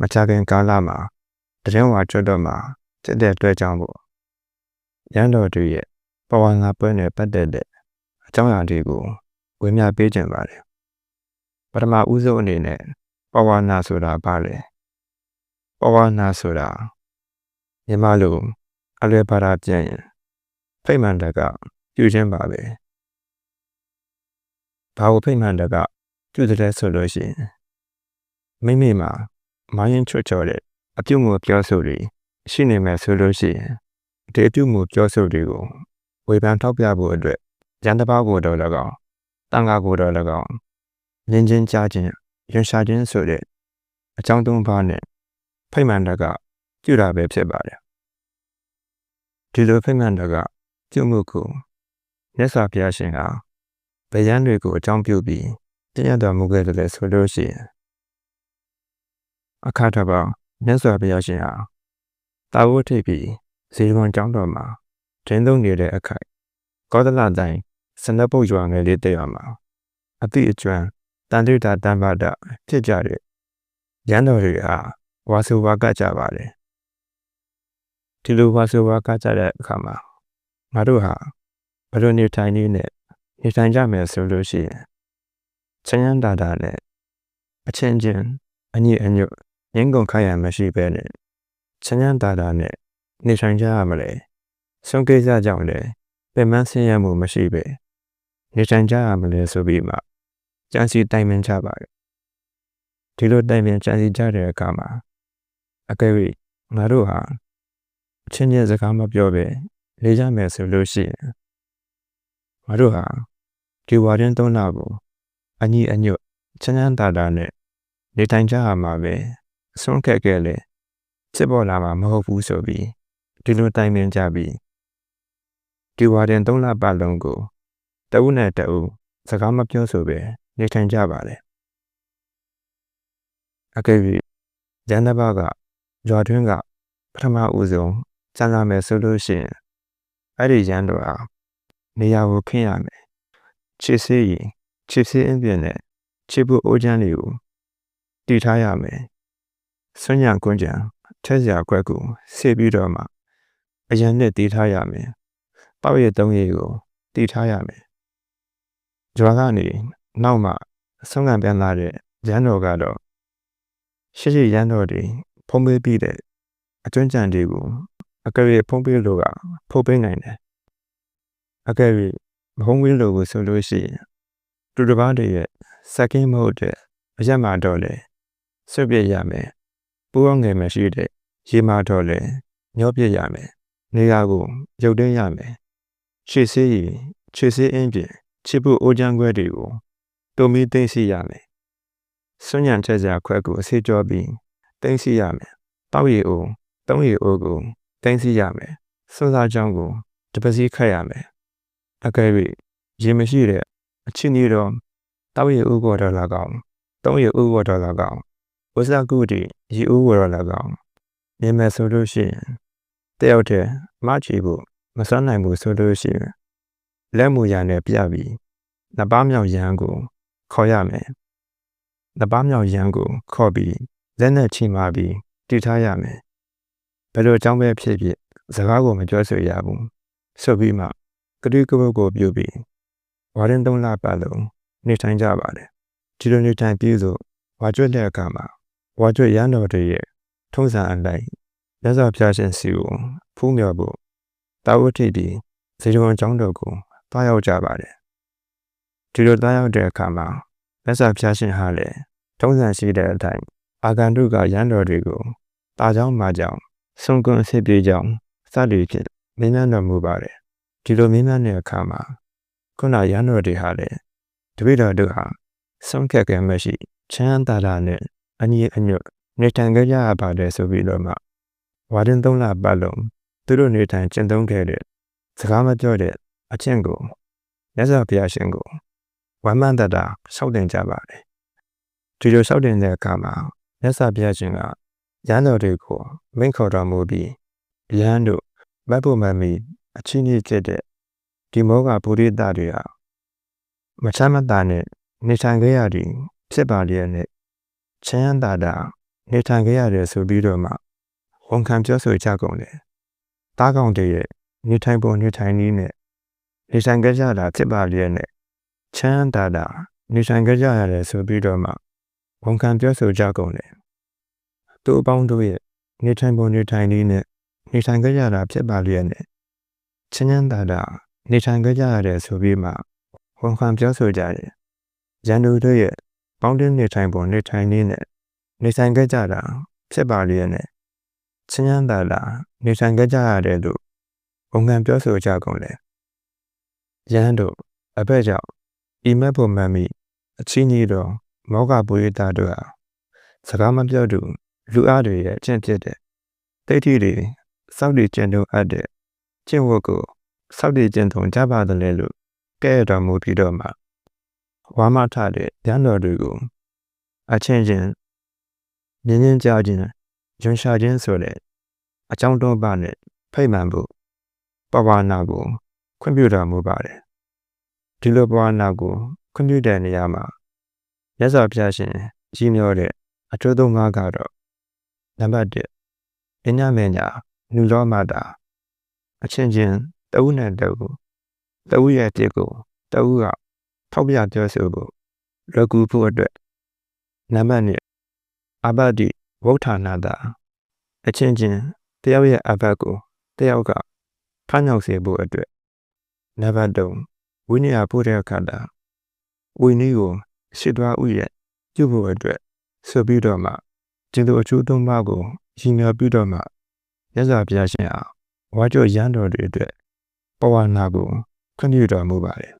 မကြခင်ကာလမှာတရင်ဝါကျွတ်တော့မှာတက်တဲ့အတွက်ကြောင့်ပေါ့ရန်တော်တို့ရဲ့ပဝါနာပွဲနဲ့ပတ်သက်တဲ့အကြောင်းအရာတွေကိုဝေမျှပေးခြင်းပါတယ်ပထမဦးဆုံးအနေနဲ့ပဝါနာဆိုတာဘာလဲပဝါနာဆိုတာမြန်မာလိုအလွယ်ပါတာပြန်ရင်ဖိတ်မှန်တကပြုခြင်းပါပဲဘာကိုဖိတ်မှန်တကပြုတဲ့ဆိုလို့ရှိရင်မိမိမှာ မိုင်းရင်ချွတ်ချော်တဲ့အပြုတ်မှုပြောဆိုတွေရှိနေမယ်ဆိုလို့ရှိရင်ဒီအပြုတ်မှုပြောဆိုတွေကိုဝေဖန်ထောက်ပြဖို့အတွက်ရန်တပါးကိုတော့၎င်းတန်ခါကိုတော့၎င်းမြင်ချင်းကြားချင်းရွှန်ရှာခြင်းဆိုတဲ့အကြောင်းသုံးပါးနဲ့ဖိမှန်တကပြုတာပဲဖြစ်ပါတယ်ဒီလိုဖိမှန်တကပြုမှုကိုမြတ်စွာဘုရားရှင်ကဗယံတွေကိုအကြောင်းပြုပြီးပြည့်ရတော်မူခဲ့တယ်ဆိုလို့ရှိရင် အခါတပါမြတ်စွာဘုရားရှင်ဟာတာဝတိပြီဇေရွန်ကျောင်းတော်မှာဒင်းသုံးနေတဲ့အခိုက်ကောသလတိုင်းစနပုတ်ရွာငယ်လေးတဲ့ရွာမှာအတိအကျွမ်းတန်တိတာတန်ပါဒဖြစ်ကြတဲ့ရန်တော်တွေဟာဝါဆိုဝါကကြပါတယ်ဒီလိုဝါဆိုဝါကကြတဲ့အခါမှာငါတို့ဟာဘယ်လိုနေထိုင်နေနဲ့နေထိုင်ကြမယ်ဆိုလို့ရှိရင်ချမ်းရမ်းတာတာနဲ့အချင်းချင်းအညီအညွတ် ငင်းကုန်ခိုင်းရမရှိပဲနဲ့ချမ်းရမ်းတာတာနဲ့နေထိုင်ကြရမလဲဆုံးကိစ္စကြောင့်လည်းပင်မဆင်းရဲမှုမရှိပဲနေထိုင်ကြရမလဲဆိုပြီးမှကြံစီတိုင်ပင်ကြပါတယ်ဒီလိုတိုင်ပင်ကြံစီကြတဲ့အခါမှာအကယ်၍ငါတို့ဟာအချင်းချင်းစကားမပြောပဲနေကြမယ်ဆိုလို့ရှိရင်ငါတို့ဟာဒီဝါရင်သုံးလကိုအညီအညွတ်ချမ်းချမ်းသာသာနဲ့နေထိုင်ကြရမှာပဲအ ဆုံးခက်ခဲ့လေစစ်ပေါ်လာမှာမဟုတ်ဘူးဆိုပြီးဒီလိုတိုင်ပင်ကြပြီးဒီဝါရင်သုံးလပတ်လုံးကိုတဦးနဲ့တဦးစကားမပြောဆိုပဲနေထိုင်ကြပါလေအကယ်၍ရန်တဘကရွာတွင်းကပထမဦးဆုံးစံလာမယ်ဆိုလို့ရှိရင်အဲ့ဒီရန်တော်ဟာနေရာကိုခင်းရမယ်ချစ်စေးရင်ချစ်စေးအင်းပြင်းနဲ့ချစ်ဖို့အိုးချမ်းလေးကိုတည်ထားရမယ် ဆွညံကွန်းကြံထက်စရာခွက်ကိုဆေးပြီးတော့မှအရန်နဲ့တည်ထားရမယ်ပေါ့ရည်သုံးရည်ကိုတည်ထားရမယ်ကြွားကနေနောက်မှဆုံးခံပြန်လာတဲ့ရန်တော်ကတော့ရှိရှိရန်တော်တွေဖုံးပေးပြီးတဲ့အကျွမ်းကြံတွေကိုအကယ်၍ဖုံးပေးလို့ကဖုံးပေးနိုင်တယ်အကယ်၍မဖုံးပေးလို့ကိုဆိုလို့ရှိရင်သူတစ်ပါးတွေရဲ့စက်ကင်းမဟုတ်တဲ့အရက်မှာတော့လေဆွပြရမယ် ပူရောငယ်မရှိတဲ့ရေမှာတော့လေညောပြရမယ်နေရာကိုရုပ်သိမ်းရမယ်ခြေဆေးရီခြေဆေးအင်းပြင်ချစ်ဖို့အိုးချမ်းခွဲတွေကိုတုံမီသိမ့်စီရမယ်စွညံချက်စရာခွဲကိုအစေးကြောပြီးသိမ့်စီရမယ်တောက်ရီအိုးတုံးရီအိုးကိုသိမ့်စီရမယ်စွန်းစားချောင်းကိုတပစီခတ်ရမယ်အကယ်၍ရေမရှိတဲ့အချင်းကြီးတော့တောက်ရီအိုးကိုတော့လာကောင်းတုံးရီအိုးကိုတော့လာကောင်း ဝဇကုတီရေအိုးကိုတော့လာကောင်းမြင်မယ်ဆိုလို့ရှိရင်တယောက်တည်းမချီဖို့မစွမ်းနိုင်ဘူးဆိုလို့ရှိရင်လက်မူရနဲ့ပြပြီးနှစ်ပါးမြောက်ရန်ကိုခေါ်ရမယ်နှစ်ပါးမြောက်ရန်ကိုခေါ်ပြီးလက်နဲ့ချိမာပြီးတည်ထားရမယ်ဘယ်လိုအကြောင်းပဲဖြစ်ဖြစ်စကားကိုမပြောဆိုရဘူးဆိုပြီးမှကတိကဝတ်ကိုပြုပြီးဝါရင်သုံးလပတ်လုံးနေထိုင်ကြပါတယ်ဒီလိုနေထိုင်ပြီးဆိုဝါကျွတ်တဲ့အခါမှာ ဝါကျွတ်ရန်တော်တွေရဲ့ထုံးစံအတိုင်းမြတ်စွာဘုရားရှင်စီကိုဖူးမြော်ဖို့တာဝတိဒီဇေယဝန်ကျောင်းတော်ကိုတွားရောက်ကြပါတယ်ဒီလိုတွားရောက်တဲ့အခါမှာမြတ်စွာဘုရားရှင်ဟာလည်းထုံးစံရှိတဲ့အတိုင်းအာဂန္တုကရန်တော်တွေကိုတာကြောင့်မာကြောင့်ဆုံကွန်အစ်ပြေကြောင့်စသည်ဖြင့်မင်းမြတ်တော်မူပါတယ်ဒီလိုမင်းမြတ်တဲ့အခါမှာခုနရန်တော်တွေဟာလည်းတပိတော်တို့ဟာဆုံးဖြတ်ခဲ့မှရှိချမ်းသာတာနဲ့ အညီအညွတ်နေထိုင်ကြရပါတယ်ဆိုပြီးတော့မှဝါရင်သုံးလပတ်လုံးသူတို့နေထိုင်ကျင့်သုံးခဲ့တဲ့စကားမပြောတဲ့အချင်းကိုမြတ်စွာဘုရားရှင်ကိုဝမ်းမန္တတာရှောက်တင်ကြပါတယ်ဒီလိုရှောက်တင်တဲ့အခါမှာမြတ်စွာဘုရားရှင်ကရဟန်းတော်တွေကိုမိန့်ခေါ်တော်မူပြီးရဟန်းတို့မတ်ဖို့မမီအချင်းကြီးဖြစ်တဲ့ဒီမောကဗုဒ္ဓတာတွေဟာမချမ်းမသာနဲ့နေထိုင်ခဲ့ရသည်ဖြစ်ပါလျက်နဲ့ ချမ်းသာတာနေထိုင်ခဲ့ရတယ်ဆိုပြီးတော့မှဝန်ခံပြောဆိုကြကုန်တယ်။တားကောင်တွေရဲ့နေထိုင်ပုံနေထိုင်နည်းနဲ့နေထိုင်ကြကြတာဖြစ်ပါလျက်နဲ့ချမ်းသာတာနေထိုင်ကြကြရတယ်ဆိုပြီးတော့မှဝန်ခံပြောဆိုကြကုန်တယ်။သူ့အပေါင်းတို့ရဲ့နေထိုင်ပုံနေထိုင်နည်းနဲ့နေထိုင်ကြကြတာဖြစ်ပါလျက်နဲ့ချမ်းသာတာနေထိုင်ကြကြရတယ်ဆိုပြီးမှဝန်ခံပြောဆိုကြတယ်။ရန်သူတို့ရဲ့ ပေါင်းတင်နေထိုင်ပုံနေထိုင်နည်းနဲ့နေထိုင်ကြကြတာဖြစ်ပါလျက်နဲ့ချမ်းသာတာနေထိုင်ကြကြရတယ်လို့ဝန်ခံပြောဆိုကြကုန်တယ်။ရန်တို့အဘက်ကြောင့်ဤမဲ့ဖို့မှန်မိအချင်းကြီးတော်မောကပွေးသားတို့ဟာစကားမပြောသူလူအားတွေရဲ့အကျင့်ဖြစ်တဲ့တိတ်ထိတွေစောက်တည်ကျင့်သုံးအပ်တဲ့ကျင့်ဝတ်ကိုစောက်တည်ကျင့်သုံးကြပါတယ်လေလို့ကဲ့တော်မူပြီးတော့မှ ဝါမထတဲ့ရန်တော်တွေကိုအချင်းချင်းမြင်းချင်းကြားခြင်းဂျွန်ရှာခြင်းဆိုတဲ့အကြောင်းတော့ပါနဲ့ဖိတ်မှန်ဖို့ပဝါနာကိုခွင့်ပြုတော်မူပါတယ်ဒီလိုပဝါနာကိုခွင့်ပြုတဲ့နေရာမှာရသော်ပြရှင်ကြီးမျောတဲ့အကျိုးသုံးပါးကတော့နံပါတ်1အညမေညာနူလောမာတာအချင်းချင်းတဦးနဲ့တဦးတဦးရဲ့တစ်ကိုတဦးက ထောက်ပြပြောဆိုဖို့ရကူဖို့အတွက်နံပါတ်2အဘတိဝုဋ္ဌာနာတာအချင်းချင်းတယောက်ရဲ့အဘတ်ကိုတယောက်ကဖမ်းရောက်စေဖို့အတွက်နံပါတ်3ဝိနည်းဖို့တဲ့အခါတာဝိနည်းကိုရှစ်သွားဥရဲ့ပြုဖို့အတွက်ဆိုပြီးတော့မှကျင်သူအကျိုးသုံးပါးကိုရည်များပြီးတော့မှရသော်ဘုရားရှင်အားဝါကြောရန်တော်တွေအတွက်ပဝနာကိုခွင့်ပြုတော်မူပါတယ်